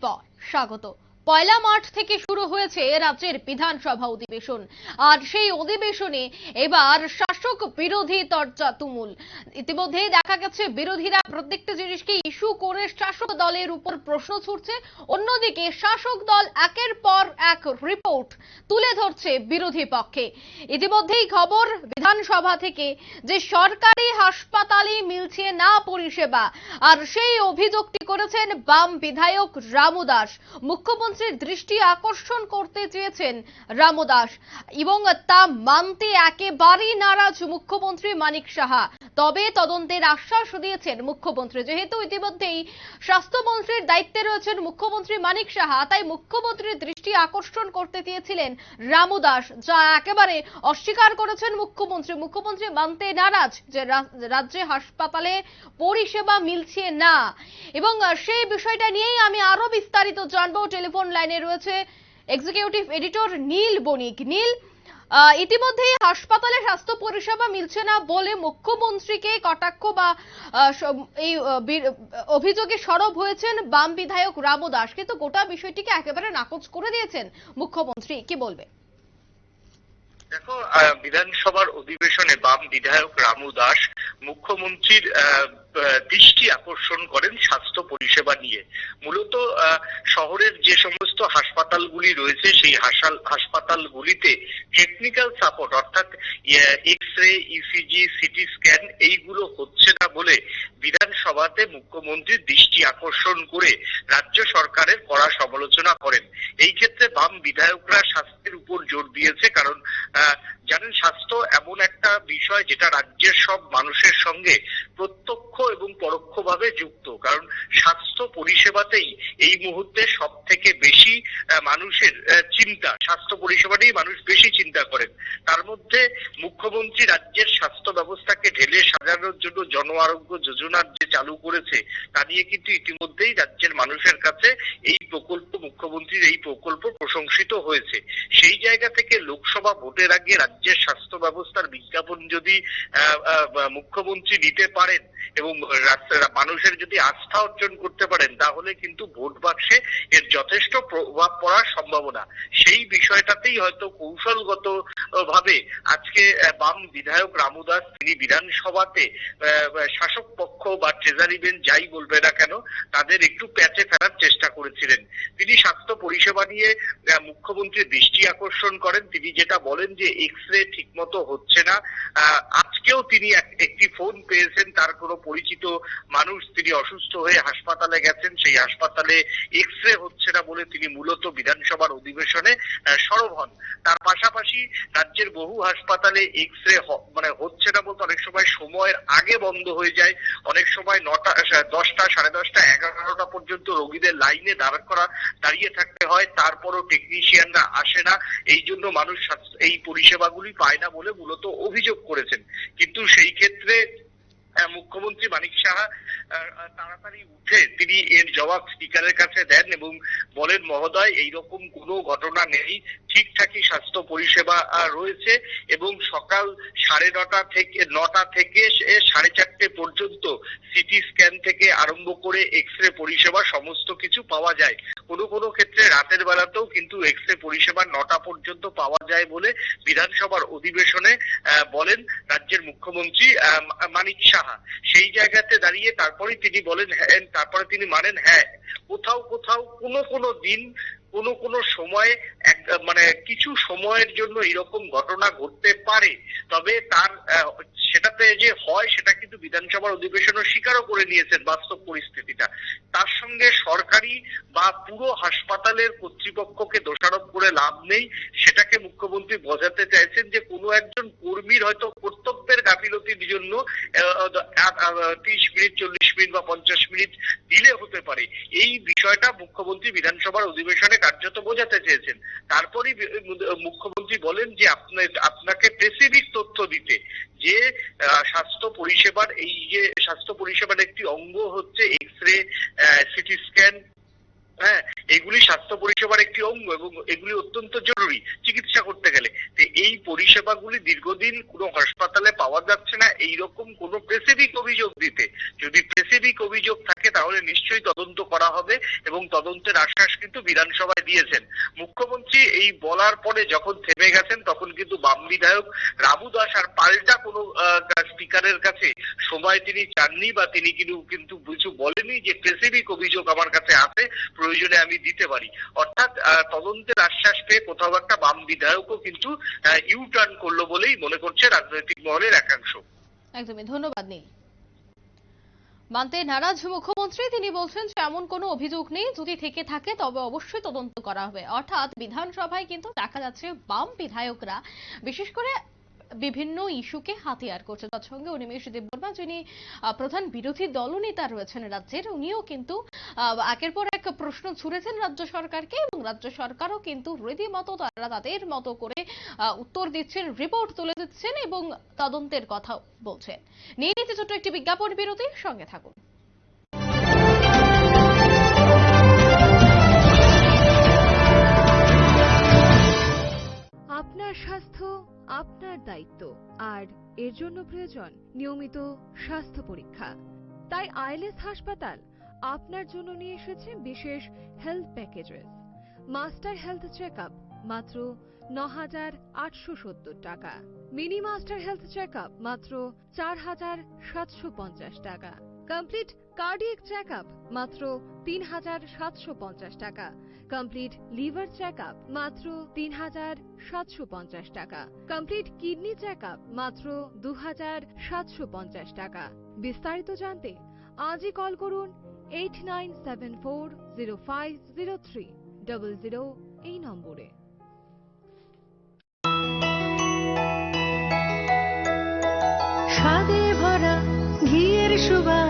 পর। স্বাগত। পয়লা মার্চ থেকে শুরু হয়েছে রাজ্যের বিধানসভা অধিবেশন। আর সেই অধিবেশনে এবার শাসক বিরোধী তর্জা তুমুল। ইতিমধ্যেই দেখা গেছে, বিরোধীরা প্রত্যেকটা জিনিসকে ইস্যু করে শাসক দলের উপর প্রশ্ন ছুটছে অন্যদিকে শাসক দল একের পর এক রিপোর্ট তুলে ধরছে বিরোধী পক্ষে। ইতিমধ্যেই খবর, বিধানসভা থেকে যে সরকারি হাসপাতালে মিলছে না পরিষেবা, আর সেই অভিযোগটি করেছেন বাম বিধায়ক রামু দাস। মুখ্যমন্ত্রীর দৃষ্টি আকর্ষণ করতে চেয়েছেন রামু দাস এবং তা মানতে একেবারেই নারাজ মুখ্যমন্ত্রী মানিক সাহা। তবে তদন্তের আশ্বাস দিয়েছেন মুখ্যমন্ত্রী। যেহেতু ইতিমধ্যেই স্বাস্থ্যমন্ত্রীর দায়িত্বে রয়েছেন মুখ্যমন্ত্রী মানিক সাহা, তাই মুখ্যমন্ত্রীর দৃষ্টি আকর্ষণ করতে চেয়েছিলেন রামু দাস যা একেবারে অস্বীকার করেছেন মুখ্যমন্ত্রী। মুখ্যমন্ত্রী মানতে নারাজ যে রাজ্যে হাসপাতালে পরিষেবা মিলছে না। এবং সেই বিষয়টা নিয়েই আমি আরও বিস্তারিত জানব। টেলিফোন লাইনে রয়েছে এক্সিকিউটিভ এডিটর নীল বণিক। নীল আহ, ইতিমধ্যেই হাসপাতালে স্বাস্থ্য পরিষেবা মিলছে না বলে মুখ্যমন্ত্রীকে কটাক্ষ বা এই অভিযোগে সরব হয়েছেন বাম বিধায়ক রামু দাস। কিন্তু গোটা বিষয়টিকে একেবারে নাকচ করে দিয়েছেন মুখ্যমন্ত্রী। কি বলবে? দেখো বিধানসভার অধিবেশনে বাম বিধায়ক রামু দাস মুখ্যমন্ত্রীর দৃষ্টি আকর্ষণ করেন স্বাস্থ্য পরিষেবা নিয়ে। মূলত শহরের যে সমস্ত হাসপাতালগুলি রয়েছে, সেই হাসপাতালগুলিতে টেকনিক্যাল সাপোর্ট অর্থাৎ X ray ECG CT scan এইগুলো হচ্ছে না বলে বিধানসভাতে মুখ্যমন্ত্রীর দৃষ্টি আকর্ষণ করে রাজ্য সরকারের কড়া সমালোচনা করেন। এই ক্ষেত্রে বাম বিধায়করা স্বাস্থ্যের উপর জোর দিয়েছে কারণ জানেন, স্বাস্থ্য এমন একটা বিষয় যেটা রাজ্যের সব মানুষের সঙ্গে প্রত্যক্ষ এবং পরোক্ষভাবে যুক্ত। কারণ স্বাস্থ্য পরিষেবাতেই এই মুহূর্তে সব থেকে বেশি মানুষের চিন্তা। স্বাস্থ্য পরিষেবাটাই মানুষ বেশি চিন্তা করেন। তার মধ্যে মুখ্যমন্ত্রী রাজ্যের স্বাস্থ্য ব্যবস্থাকে ঢেলে সাজানোর জন্য জন আরোগ্য যোজনার যে চালু করেছে, তা নিয়ে কিন্তু ইতিমধ্যেই রাজ্যের মানুষের কাছে এই প্রকল্প, মুখ্যমন্ত্রীর এই প্রকল্প প্রশংসিত হয়েছে। সেই জায়গা থেকে লোকসভা ভোটের আগে রাজ্যের স্বাস্থ্য ব্যবস্থার বিজ্ঞাপন যদি মুখ্যমন্ত্রী নিতে পারেন এবং মানুষের যদি আস্থা অর্জন করতে পারেন, তাহলে কিন্তু ভোট বাক্সে এর যথেষ্ট প্রভাব পড়ার সম্ভাবনা। সেই বিষয়টাতেই হয়তো কৌশলগত ভাবে আজকে বাম বিধায়ক রামু দাস তিনি বিধানসভাতে শাসক পক্ষ বা ট্রেজারি বেন যাই বলবে না কেন, তাদের একটু প্যাচে ফেরার চেষ্টা করেছিলেন। তিনি স্বাস্থ্য পরিষেবা নিয়ে মুখ্যমন্ত্রীর দৃষ্টি আকর্ষণ করেন। তিনি যেটা বলেন যে এক্স রে ঠিক মতো হচ্ছে না। আজকেও তিনি এক- একটি ফোন পেয়েছেন, তার কোনো পরিচিত মানুষ তিনি অসুস্থ হয়ে হাসপাতালে গেছেন, সেই হাসপাতালে এক্স রে হচ্ছে না বলে তিনি মূলত বিধানসভার অধিবেশনে সরব হন। তার পাশাপাশি রাজ্যের বহু হাসপাতালে এক্স রে মানে হচ্ছে না বলতে অনেক সময় সময়ের আগে বন্ধ হয়ে যায়। অনেক সময় নটা দশটা, সাড়ে দশটা, এগারোটা পর্যন্ত রোগীদের লাইনে দাঁড় করা, দাঁড়িয়ে থাকতে হয়। তারপরও টেকনিশিয়ানরা আসে না। এই জন্য মানুষ এই পরিষেবাগুলি পায় না বলে মূলত অভিযোগ করেছেন। কিন্তু সেই ক্ষেত্রে মুখ্যমন্ত্রী মানিক সাহা তাড়াতাড়ি উঠে তিনি এর জবাব স্পিকারের কাছে দেন এবং বলেন, মহোদয়, এইরকম কোনো ঘটনা নেই। ঠিকঠাকই স্বাস্থ্য পরিষেবা রয়েছে এবং সকাল সাড়ে নটা থেকে নটা থেকে সাড়ে চারটে পর্যন্ত সিটি স্ক্যান থেকে আরম্ভ করে এক্স রে পরিষেবা সমস্ত কিছু পাওয়া যায়। কোনো কোনো ক্ষেত্রে রাতের বেলাতেও কিন্তু এক্স রে পরিষেবা নটা পর্যন্ত পাওয়া যায় বলে বিধানসভার অধিবেশনে বলেন রাজ্যের মুখ্যমন্ত্রী মানিক সাহা। সেই জায়গাতে দাঁড়িয়ে তারপরে তিনি বলেন হ্যাঁ তারপরে তিনি মানেন হ্যাঁ। কোথাও কোথাও কোনো কোনো দিন কোনো কোনো সময়ে এক মানে কিছু সময়ের জন্য এরকম ঘটনা ঘটতে পারে, তবে তার সেটাতে যে হয় সেটা কিন্তু বিধানসভার অধিবেশনও স্বীকারও করে নিয়েছেন বাস্তব পরিস্থিতিটা। তার সঙ্গে সরকারি বা পুরো হাসপাতালের কর্তৃপক্ষকে দোষারোপ করে লাভ নেই, সেটাকে মুখ্যমন্ত্রী বোঝাতে চাইছেন যে কোনো একজন কর্মীর হয়তো কর্তব্যের গাফিলতির জন্য তিরিশ মিনিট, চল্লিশ মিনিট বা পঞ্চাশ মিনিট দিলে হতে পারে। এই বিষয়টা মুখ্যমন্ত্রী বিধানসভার অধিবেশনে কার্যত বোঝাতে চেয়েছেন। তারপরই মুখ্যমন্ত্রী বলেন যে আপনাকে স্পেসিফিক তথ্য দিতে, যে স্বাস্থ্য পরিষেবার এই যে স্বাস্থ্য পরিষেবার একটি অঙ্গ হচ্ছে এক্স রে সিটি স্ক্যান হ্যাঁ এগুলি স্বাস্থ্য পরিষেবার একটি অঙ্গ এবং এগুলি অত্যন্ত জরুরি চিকিৎসা করতে গেলে। তো এই পরিষেবাগুলি দীর্ঘদিন কোনো হাসপাতালে পাওয়া যাচ্ছে না। এইরকম কোনো স্পেসিফিক অভিযোগ দিতে। যদি স্পেসিফিক অভিযোগ থাকে, তাহলে নিশ্চয়ই তদন্ত করা হবে এবং তদন্তের আশ্বাস কিন্তু বিধানসভায় দিয়েছেন। মুখ্যমন্ত্রী এই বলার পরে যখন থেমে গেছেন, তখন কিন্তু বাম বিধায়ক রাবু দাস আর পাল্টা কোনো স্পিকারের কাছে সময় তিনি চাননি বা তিনি কিন্তু কিছু বলেনি যে স্পেসিফিক অভিযোগ আমার কাছে প্রয়োজনে আমি দিতে পারি। অর্থাৎ তদন্তের আশ্বাস পেয়ে কোথাও একটা বাম বিধায়কও কিন্তু ইউ টার্ন করল বলেই মনে করছে রাজনৈতিক মহলের একাংশ। একদমই, ধন্যবাদ নীল। মানতে নারাজ মুখ্যমন্ত্রী, তিনি বলছেন যে এমন কোনো অভিযোগ নেই, যদি থেকে থাকে তবে অবশ্যই তদন্ত করা হবে। অর্থাৎ বিধানসভায় কিন্তু দেখা যাচ্ছে বাম বিধায়করা, বিশেষ করে বিভিন্ন ইস্যুকে হাতিয়ার করছে। তার সঙ্গে অনিমেষ দেববর্মা, যিনি প্রধান বিরোধী দলনেতা রয়েছেন রাজ্যের, উনিও কিন্তু একের পর এক প্রশ্ন ছুড়েছেন রাজ্য সরকারকে এবং রাজ্য সরকারও কিন্তু রীতিমতো তারা তাদের মতো করে উত্তর দিচ্ছেন রিপোর্ট তুলে দিচ্ছেন এবং তদন্তের কথা বলছেন। নিয়ে নিতে ছোট্ট একটি বিজ্ঞাপন বিরতি, সঙ্গে থাকুন। আপনার স্বাস্থ্য আপনার দায়িত্ব আর এর জন্য প্রয়োজন নিয়মিত স্বাস্থ্য পরীক্ষা। তাই আইএলএস হাসপাতাল আপনার জন্য নিয়ে এসেছে বিশেষ health packages. Master health check মাত্র ন হাজার আটশো সত্তর টাকা। মিনি মাস্টার হেলথ চেক মাত্র চার হাজার সাতশো পঞ্চাশ টাকা। কমপ্লিট কার্ডিয়াক চেক মাত্র তিন হাজার সাতশো পঞ্চাশ টাকা। কমপ্লিট লিভার চেক আপ মাত্র তিন হাজার সাতশো পঞ্চাশ টাকা। কমপ্লিট কিডনি চেক আপ মাত্র দু হাজার সাতশো পঞ্চাশ টাকা। বিস্তারিত জানতে আজই কল করুন eight nine seven four zero five zero three double zero এই নম্বরে। স্বাদে ভরা ঘিয়ের সুবাস